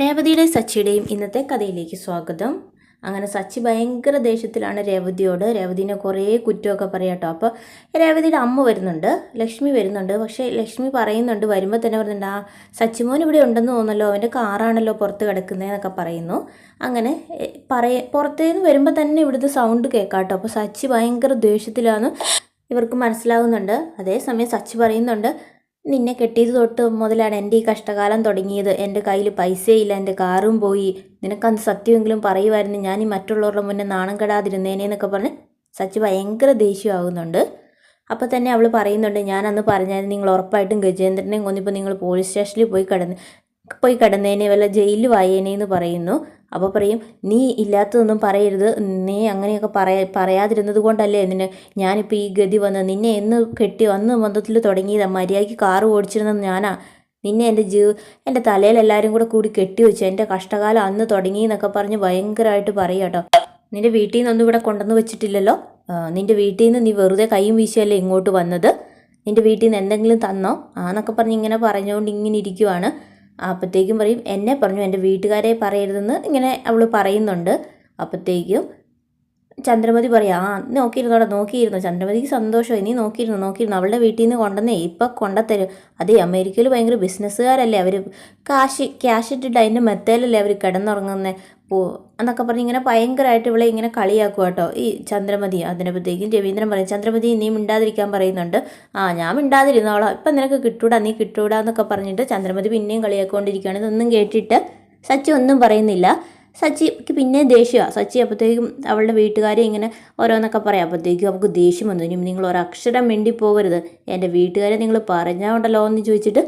രേവതിയുടെ സച്ചിയുടെയും ഇന്നത്തെ കഥയിലേക്ക് സ്വാഗതം. അങ്ങനെ സച്ചി ഭയങ്കര ദേഷ്യത്തിലാണ് രേവതിയോട്. രേവതിനെ കുറേ കുറ്റമൊക്കെ പറയാട്ടോ. അപ്പോൾ രേവതിയുടെ അമ്മ വരുന്നുണ്ട്. ലക്ഷ്മി വരുന്നുണ്ട്. പക്ഷേ ലക്ഷ്മി പറയുന്നുണ്ട് വരുമ്പോൾ തന്നെ പറയുന്നുണ്ട് ആ സച്ചിമോൻ ഇവിടെ ഉണ്ടെന്ന് തോന്നല്ലോ അവന്റെ കാറാണല്ലോ പുറത്ത് കിടക്കുന്നതെന്നൊക്കെ പറയുന്നു. അങ്ങനെ പറയ പുറത്തേന്ന് വരുമ്പോൾ തന്നെ ഇവിടുത്തെ സൗണ്ട് കേൾക്കാട്ടോ. അപ്പോൾ സച്ചി ഭയങ്കര ദേഷ്യത്തിലാണ്. ഇവർക്ക് മനസ്സിലാകുന്നുണ്ട് അതേസമയം സച്ചി പറയുന്നുണ്ട് നിന്നെ കെട്ടിയത് തൊട്ട് മുതലാണ് എന്റെ ഈ കഷ്ടകാലം തുടങ്ങിയത്. എന്റെ കയ്യിൽ പൈസയില്ല എന്റെ കാറും പോയി. നിനക്കന്ന് സത്യമെങ്കിലും പറയുമായിരുന്നു ഞാൻ ഈ മറ്റുള്ളവരുടെ മുന്നേ നാണം കെടാതിരുന്നേനെ എന്നൊക്കെ പറഞ്ഞ് സച്ചി ഭയങ്കര ദേഷ്യമാകുന്നുണ്ട് അപ്പോൾ തന്നെ അവൾ പറയുന്നുണ്ട് ഞാൻ അന്ന് പറഞ്ഞായിരുന്നു നിങ്ങൾ ഉറപ്പായിട്ടും ഗജേന്ദ്രനെയും കൊന്നിപ്പോൾ നിങ്ങൾ പോലീസ് സ്റ്റേഷനിൽ പോയി കിടന്ന് പോയി കിടന്നേനെ വല്ല ജയിലിൽ വായേനെ എന്ന് പറയുന്നു. അപ്പോൾ പറയും നീ ഇല്ലാത്തതൊന്നും പറയരുത്. നീ അങ്ങനെയൊക്കെ പറയാ പറയാതിരുന്നത് കൊണ്ടല്ലേ നിന്നെ ഞാനിപ്പോൾ ഈ ഗതി വന്ന് നിന്നെ എന്ന് കെട്ടി അന്ന് ബന്ധത്തിൽ തുടങ്ങിയതാ. മര്യാദയ്ക്ക് കാറ് ഓടിച്ചിരുന്നത് ഞാനാ. നിന്നെ എന്റെ ജീവ എന്റെ തലയിൽ എല്ലാവരും കൂടെ കൂടി കെട്ടി വെച്ചു. എന്റെ കഷ്ടകാലം അന്ന് തുടങ്ങി എന്നൊക്കെ പറഞ്ഞ് ഭയങ്കരമായിട്ട് പറയുക കേട്ടോ. നിന്റെ വീട്ടിൽ നിന്നൊന്നും ഇവിടെ കൊണ്ടുവന്ന് വെച്ചിട്ടില്ലല്ലോ? നിന്റെ വീട്ടിൽ നിന്ന് നീ വെറുതെ കൈയും വീശിയല്ലേ ഇങ്ങോട്ട് വന്നത്? നിന്റെ വീട്ടിൽ നിന്ന് എന്തെങ്കിലും തന്നോ? ആന്നൊക്കെ പറഞ്ഞ് ഇങ്ങനെ പറഞ്ഞുകൊണ്ട് ഇങ്ങനെ ഇരിക്കുവാണ്. അപ്പോഴത്തേക്കും പറയും എന്നെ പറഞ്ഞു എന്റെ വീട്ടുകാരെ പറയരുതെന്ന് ഇങ്ങനെ അവൾ പറയുന്നുണ്ട്. അപ്പോഴത്തേക്കും ചന്ദ്രമതി പറയാം ആ നോക്കിയിരുന്നോടെ നോക്കിയിരുന്നു ചന്ദ്രമതിക്ക് സന്തോഷമായി. നീ നോക്കിയിരുന്നു നോക്കിയിരുന്നു. അവളുടെ വീട്ടിൽ നിന്ന് കൊണ്ടുവന്നേ ഇപ്പം കൊണ്ടത്തരും. അതേ അമേരിക്കയിൽ ഭയങ്കര ബിസിനസ്സുകാരല്ലേ അവർ കാശ് ക്യാഷ് ഇട്ടിട്ട് അതിന്റെ മെത്തേലല്ലേ അവർ കിടന്നുറങ്ങുന്നത് പോ എന്നൊക്കെ പറഞ്ഞ് ഇങ്ങനെ ഭയങ്കരമായിട്ട് ഇവളെ ഇങ്ങനെ കളിയാക്കുക കേട്ടോ ഈ ചന്ദ്രമതി. അതിനപ്പോഴത്തേക്കും രവീന്ദ്രൻ പറയും ചന്ദ്രമതി നീ മിണ്ടാതിരിക്കാൻ പറയുന്നുണ്ട്. ആ ഞാൻ മിണ്ടാതിരുന്നോളാം ഇപ്പം നിനക്ക് കിട്ടൂടാ നീ കിട്ടൂടാ എന്നൊക്കെ പറഞ്ഞിട്ട് ചന്ദ്രമതി പിന്നെയും കളിയാക്കൊണ്ടിരിക്കുകയാണ് ഇതൊന്നും കേട്ടിട്ട് സച്ചി ഒന്നും പറയുന്നില്ല. സച്ചിക്ക് പിന്നെ ദേഷ്യമാണ് സച്ചി അപ്പോഴത്തേക്കും അവളുടെ വീട്ടുകാരെ ഇങ്ങനെ ഓരോന്നൊക്കെ പറയാം. അപ്പോഴത്തേക്കും അവൾക്ക് ദേഷ്യം വന്നു. ഇനി നിങ്ങൾ ഒരക്ഷരം മിണ്ടി പോകരുത്. എന്റെ വീട്ടുകാരെ നിങ്ങൾ പറഞ്ഞാണ്ടല്ലോ എന്ന് ചോദിച്ചിട്ട്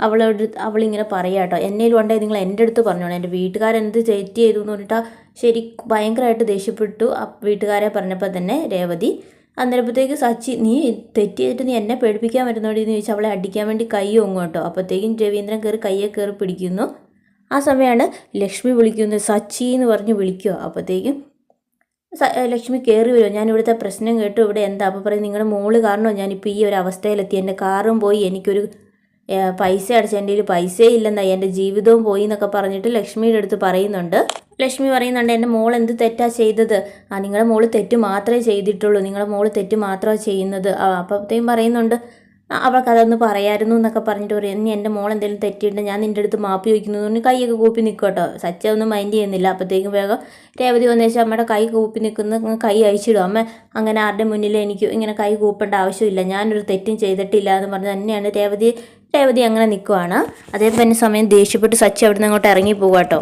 അവളോട് അവളിങ്ങനെ പറയാം കേട്ടോ എന്നേലും ഉണ്ടേ നിങ്ങൾ എന്റെ അടുത്ത് പറഞ്ഞോളൂ. എന്റെ വീട്ടുകാരെന്ത് തെറ്റ് ചെയ്തു എന്ന് പറഞ്ഞിട്ട് ശരി ഭയങ്കരമായിട്ട് ദേഷ്യപ്പെട്ടു ആ വീട്ടുകാരെ പറഞ്ഞപ്പോൾ തന്നെ രേവതി. അന്നേരപ്പോഴത്തേക്ക് സച്ചി നീ തെറ്റ് ചെയ്തിട്ട് നീ എന്നെ പേടിപ്പിക്കാൻ വരുന്നോടി? എന്ന് ചോദിച്ചാൽ അവളെ അടിക്കാൻ വേണ്ടി കൈ ഒങ്ങും കേട്ടോ അപ്പോഴത്തേക്കും രവീന്ദ്രൻ കയറി കയ്യെ കയറി പിടിക്കുന്നു. ആ സമയമാണ് ലക്ഷ്മി വിളിക്കുന്നത്. സച്ചി എന്ന് പറഞ്ഞ് വിളിക്കുക. അപ്പോഴത്തേക്കും ലക്ഷ്മി കയറി വരുമോ ഞാൻ ഇവിടുത്തെ പ്രശ്നം കേട്ടു. ഇവിടെ എന്താ? അപ്പോൾ പറയും നിങ്ങളുടെ മോൾ കാരണം? ഞാനിപ്പോൾ ഈ ഒരു അവസ്ഥയിലെത്തി. എന്റെ കാറും പോയി. എനിക്കൊരു പൈസ അടച്ച എന്റെ കയ്യിൽ പൈസയേ ഇല്ലെന്നാ. എന്റെ ജീവിതവും പോയി എന്നൊക്കെ പറഞ്ഞിട്ട് ലക്ഷ്മിയുടെ അടുത്ത് പറയുന്നുണ്ട്. ലക്ഷ്മി പറയുന്നുണ്ട് എന്റെ മോൾ എന്ത് തെറ്റാ ചെയ്തത്? ആ നിങ്ങളുടെ മോൾ തെറ്റ് മാത്രമേ ചെയ്തിട്ടുള്ളൂ. നിങ്ങളുടെ മോൾ തെറ്റ് മാത്രമാണ് ചെയ്യുന്നത്. അപ്പോഴത്തേക്കും പറയുന്നുണ്ട് "ആ, അവൾക്ക് അതൊന്ന് പറയായിരുന്നു എന്നൊക്കെ പറഞ്ഞിട്ട് പറയും ഇനി എന്റെ മോൾ എന്തെങ്കിലും തെറ്റിയിട്ട് ഞാൻ നിന്റെ അടുത്ത് മാപ്പ് ചോദിക്കുന്നു എന്ന് പറഞ്ഞ് കൈയൊക്കെ കൂപ്പി നിൽക്കും കേട്ടോ. സച്ച ഒന്നും മൈൻഡ് ചെയ്യുന്നില്ല. അപ്പോഴത്തേക്കും വേഗം രേവതി വന്നേച്ചാൽ അമ്മയുടെ കൈ കൂപ്പി നിൽക്കുന്ന കൈ അയച്ചിടും അമ്മ അങ്ങനെ ആരുടെ മുന്നിൽ എനിക്ക് ഇങ്ങനെ കൈ കൂപ്പേണ്ട ആവശ്യമില്ല. ഞാനൊരു തെറ്റും ചെയ്തിട്ടില്ല എന്ന് പറഞ്ഞ് തന്നെയാണ് രേവതി രേവതി അങ്ങനെ നിൽക്കുവാണ്. അതേപോലെ തന്നെ സമയം ദേഷ്യപ്പെട്ട് സച്ചി അവിടെ നിന്ന് അങ്ങോട്ട് ഇറങ്ങി പോകുക കേട്ടോ.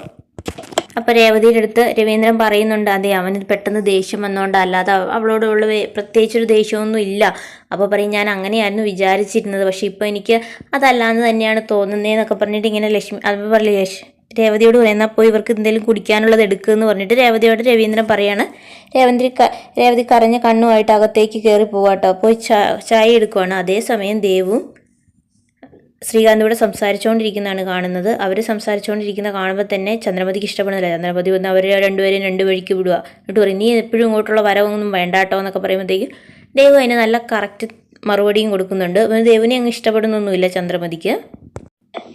അപ്പോൾ രേവതിയുടെ അടുത്ത് രവീന്ദ്രൻ പറയുന്നുണ്ട് അതെ അവന് പെട്ടെന്ന് ദേഷ്യം വന്നോണ്ട് അല്ലാതെ അവ- അവളോടുള്ള പ്രത്യേകിച്ചൊരു ദേഷ്യമൊന്നും ഇല്ല. അപ്പോൾ പറയും ഞാൻ അങ്ങനെയായിരുന്നു വിചാരിച്ചിരുന്നത്. പക്ഷേ ഇപ്പോൾ എനിക്ക് അതല്ലാന്ന് തന്നെയാണ് തോന്നുന്നതെന്നൊക്കെ പറഞ്ഞിട്ട് ഇങ്ങനെ ലക്ഷ്മി അത് പറയില്ല രേവതിയോട് പറയുന്നാൽ പോയി ഇവർക്ക് എന്തെങ്കിലും കുടിക്കാനുള്ളത് എടുക്കുമെന്ന് പറഞ്ഞിട്ട് രേവതിയോട് രവീന്ദ്രൻ പറയാണ് രേവതി രേവതി കറഞ്ഞ കണ്ണുമായിട്ട് അകത്തേക്ക് കയറി പോവാട്ടോ. ചാ ചായ എടുക്കുവാണ്. അതേസമയം ദേവും ശ്രീകാന്ത് ഇവിടെ സംസാരിച്ചുകൊണ്ടിരിക്കുന്നതാണ് കാണുന്നത്. അവർ സംസാരിച്ചുകൊണ്ടിരിക്കുന്ന കാണുമ്പോൾ തന്നെ ചന്ദ്രമതിക്ക് ഇഷ്ടപ്പെടുന്നില്ല. ചന്ദ്രമതി വന്ന് അവർ രണ്ടുപേരെയും രണ്ട് വഴിക്ക് വിടുക എന്നിട്ട് പറയും നീ എപ്പോഴും ഇങ്ങോട്ടുള്ള വരവൊന്നും വേണ്ടാട്ടോ എന്നൊക്കെ പറയുമ്പോഴത്തേക്ക് ദേവ് അതിന് നല്ല കറക്റ്റ് മറുപടിയും കൊടുക്കുന്നുണ്ട്. ദേവിനെ അങ്ങ് ഇഷ്ടപ്പെടുന്നൊന്നുമില്ല ചന്ദ്രമതിക്ക്.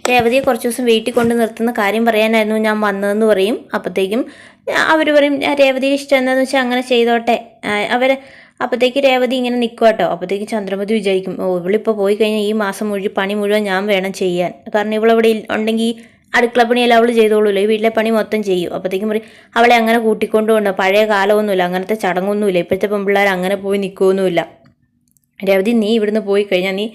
രേവതിയെ കുറച്ച് ദിവസം വീട്ടിൽ കൊണ്ട് നിർത്തുന്ന കാര്യം പറയാനായിരുന്നു ഞാൻ വന്നതെന്ന് പറയും. അപ്പോഴത്തേക്കും അവർ പറയും രേവതിയെ ഇഷ്ടം എന്താണെന്ന് വെച്ചാൽ അങ്ങനെ ചെയ്തോട്ടെ. അവർ അപ്പോഴത്തേക്ക് രേവതി ഇങ്ങനെ നിൽക്കുക കേട്ടോ അപ്പോഴത്തേക്ക് ചന്ദ്രമതി വിചാരിക്കും ഓ ഇവളിപ്പോൾ പോയി കഴിഞ്ഞാൽ ഈ മാസം മുഴുവൻ പണി മുഴുവൻ ഞാൻ വേണം ചെയ്യാൻ. കാരണം ഇവളവിടെ ഉണ്ടെങ്കിൽ അടുക്കള പണിയെല്ലാം അവൾ ചെയ്തോളൂല്ലോ ഈ വീട്ടിലെ പണി മൊത്തം ചെയ്യും. അപ്പോഴത്തേക്കും പറയും അവളെ അങ്ങനെ കൂട്ടിക്കൊണ്ടു പോകണ്ട പഴയ കാലമൊന്നുമില്ല. അങ്ങനത്തെ ചടങ്ങൊന്നുമില്ല. ഇപ്പോഴത്തെ പെൺപിള്ളേർ അങ്ങനെ പോയി നിൽക്കുകയൊന്നുമില്ല രേവതി നീ ഇവിടുന്ന് പോയി കഴിഞ്ഞാൽ നീ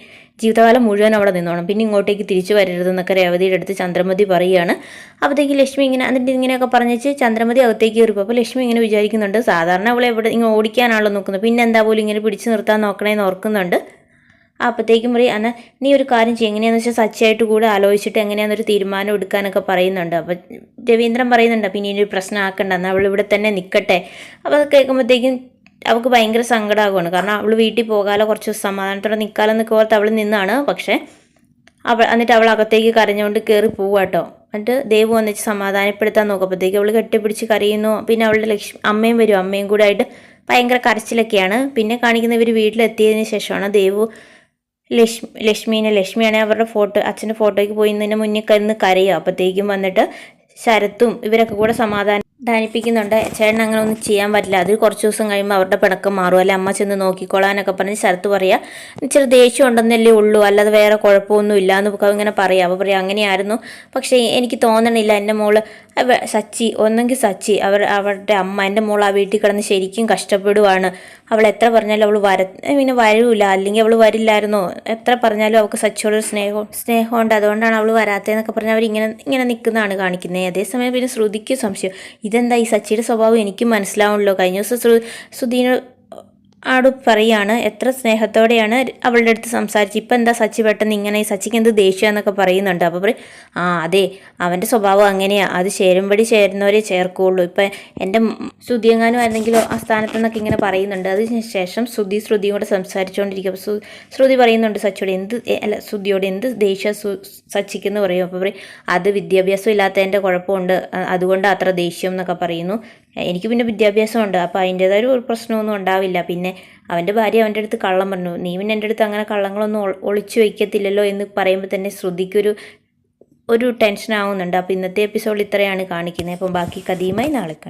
ജീവിതകാലം മുഴുവൻ അവിടെ നിന്നോണം. പിന്നെ ഇങ്ങോട്ടേക്ക് തിരിച്ചു വരരുതെന്നൊക്കെ രേവതിയുടെ അടുത്ത് ചന്ദ്രമതി പറയുകയാണ്. അപ്പോഴത്തേക്ക് ലക്ഷ്മി ഇങ്ങനെ എന്നിട്ട് ഇങ്ങനെയൊക്കെ പറഞ്ഞിച്ച് ചന്ദ്രമതി അകത്തേക്ക് കയറിപ്പോൾ അപ്പോൾ ലക്ഷ്മി ഇങ്ങനെ വിചാരിക്കുന്നുണ്ട് സാധാരണ അവളെ എവിടെ ഇങ്ങനെ ഓടിക്കാനാണല്ലോ നോക്കുന്നത്. പിന്നെ എന്താ പോലും ഇങ്ങനെ പിടിച്ചു നിർത്താൻ നോക്കണേന്ന് ഓർക്കുന്നുണ്ട്. അപ്പോഴത്തേക്കും പറയും എന്നാൽ നീ ഒരു കാര്യം ചെയ്യും. എങ്ങനെയാണെന്ന് വെച്ചാൽ സച്ചയായിട്ട് കൂടെ ആലോചിച്ചിട്ട് എങ്ങനെയാണെന്നൊരു തീരുമാനം എടുക്കാനൊക്കെ പറയുന്നുണ്ട്. അപ്പോൾ രവീന്ദ്രൻ പറയുന്നുണ്ട് പിന്നെ ഇനി ഒരു പ്രശ്നം ആക്കണ്ട. എന്നാൽ അവൾ ഇവിടെ തന്നെ നിൽക്കട്ടെ അപ്പോൾ അത് കേൾക്കുമ്പോഴത്തേക്കും അവൾക്ക് ഭയങ്കര സങ്കടമാകുവാണ് കാരണം അവൾ വീട്ടിൽ പോകാലോ കുറച്ച് സമാധാനത്തോടെ നിൽക്കാലോ എന്നൊക്കെ ഓർത്ത് അവൾ നിന്നാണ്. പക്ഷേ അവൾ എന്നിട്ട് അവൾ അകത്തേക്ക് കരഞ്ഞുകൊണ്ട് കയറി പോവാട്ടോ എന്നിട്ട് ദേവ് വന്നിട്ട് സമാധാനപ്പെടുത്താൻ നോക്കുമ്പോഴത്തേക്ക് അവൾ കെട്ടിപ്പിടിച്ച് കരയുന്നു. പിന്നെ അവളുടെ ലക്ഷ്മി അമ്മയും വരും. അമ്മയും കൂടെ ആയിട്ട് ഭയങ്കര കരച്ചിലൊക്കെയാണ്. പിന്നെ കാണിക്കുന്ന ഇവർ വീട്ടിലെത്തിയതിന് ശേഷമാണ് ദേവു ലക്ഷ്മി ലക്ഷ്മീനെ ലക്ഷ്മിയാണെ അവരുടെ ഫോട്ടോ അച്ഛന്റെ ഫോട്ടോയ്ക്ക് പോയി നിന്നെ മുന്നിൽ കന്ന് കരയുക. അപ്പോഴത്തേക്കും വന്നിട്ട് ശരത്തും ഇവരൊക്കെ കൂടെ സമാധാനിപ്പിക്കുന്നുണ്ട് ചേട്ടൻ അങ്ങനെ ഒന്നും ചെയ്യാൻ പറ്റില്ല. അത് കുറച്ച് ദിവസം കഴിയുമ്പോൾ അവരുടെ പിണക്കം മാറും. അല്ലെ അമ്മ ചെന്ന് നോക്കിക്കോളാനൊക്കെ പറഞ്ഞ് ശരത്ത് പറയുക ഇച്ചിരി ദേഷ്യം ഉണ്ടെന്നല്ലേ ഉള്ളൂ. അല്ലാതെ വേറെ കുഴപ്പമൊന്നും ഇല്ല എന്ന് ഇങ്ങനെ പറയാം. അപ്പോൾ പറയാം അങ്ങനെയായിരുന്നു. പക്ഷേ എനിക്ക് തോന്നണില്ല. എന്റെ മോൾ സച്ചി ഒന്നെങ്കിൽ സച്ചി അവർ അവരുടെ അമ്മ എന്റെ മോൾ ആ വീട്ടിൽ കിടന്ന് ശരിക്കും കഷ്ടപ്പെടുവാണ്. അവൾ എത്ര പറഞ്ഞാലും അവൾ വര പിന്നെ വരൂല. അല്ലെങ്കിൽ അവൾ വരില്ലായിരുന്നോ. എത്ര പറഞ്ഞാലും അവൾക്ക് സച്ചിയോടൊരു സ്നേഹം സ്നേഹമുണ്ട്. അതുകൊണ്ടാണ് അവൾ വരാത്തതെന്നൊക്കെ പറഞ്ഞ് അവർ ഇങ്ങനെ ഇങ്ങനെ നിൽക്കുന്നതാണ് കാണിക്കുന്നത്. അതേസമയം പിന്നെ ശ്രുതിക്ക് സംശയം. ഇതെന്താ ഈ സച്ചിയുടെ സ്വഭാവം? എനിക്കും മനസ്സിലാവണല്ലോ കഴിഞ്ഞ ദിവസം ശ്രു ശ്രുതിന് ആട് പറയാണ് എത്ര സ്നേഹത്തോടെയാണ് അവളുടെ അടുത്ത് സംസാരിച്ച്. ഇപ്പം എന്താ സച്ചി പെട്ടെന്ന് ഇങ്ങനെ സച്ചിക്ക് എന്ത് ദേഷ്യം എന്നൊക്കെ പറയുന്നുണ്ട്. അപ്പോൾ പറയും ആ അതെ അവന്റെ സ്വഭാവം അങ്ങനെയാണ് അത് ചേരുമ്പടി ചേരുന്നവരെ ചേർക്കുകയുള്ളൂ. ഇപ്പം എന്റെ ശ്രുതിയെങ്ങാനും ആയിരുന്നെങ്കിലോ ആ സ്ഥാനത്ത് നിന്നൊക്കെ ഇങ്ങനെ പറയുന്നുണ്ട്. അതിന് ശേഷം ശ്രുതി ശ്രുതിയും കൂടെ സംസാരിച്ചുകൊണ്ടിരിക്കും. അപ്പോൾ ശ്രുതി പറയുന്നുണ്ട് സച്ചിയോട് എന്ത് അല്ല ശ്രുതിയോട് എന്ത് ദേഷ്യം സച്ചിക്ക് സച്ചിക്കെന്ന് പറയും? അപ്പോൾ പറയും അത് വിദ്യാഭ്യാസം ഇല്ലാത്തതിന്റെ കുഴപ്പമുണ്ട്. അതുകൊണ്ട് അത്ര ദേഷ്യം എന്നൊക്കെ പറയുന്നു. എനിക്ക് പിന്നെ വിദ്യാഭ്യാസമുണ്ട് അപ്പോൾ അതിന്റേതായ ഒരു പ്രശ്നമൊന്നും ഉണ്ടാവില്ല. പിന്നെ അവന്റെ ഭാര്യ അവന്റെ അടുത്ത് കള്ളം പറഞ്ഞു നീ പിന്നെ എന്റെ അടുത്ത് അങ്ങനെ കള്ളങ്ങളൊന്നും ഒളിച്ചു വയ്ക്കത്തില്ലല്ലോ എന്ന് പറയുമ്പോൾ തന്നെ ശ്രുതിക്കൊരു ഒരു ടെൻഷൻ ആവുന്നുണ്ട് അപ്പോൾ ഇന്നത്തെ എപ്പിസോഡ് ഇത്രയാണ് കാണിക്കുന്നത്. അപ്പം ബാക്കി കഥയുമായി നാളെ കാണാം.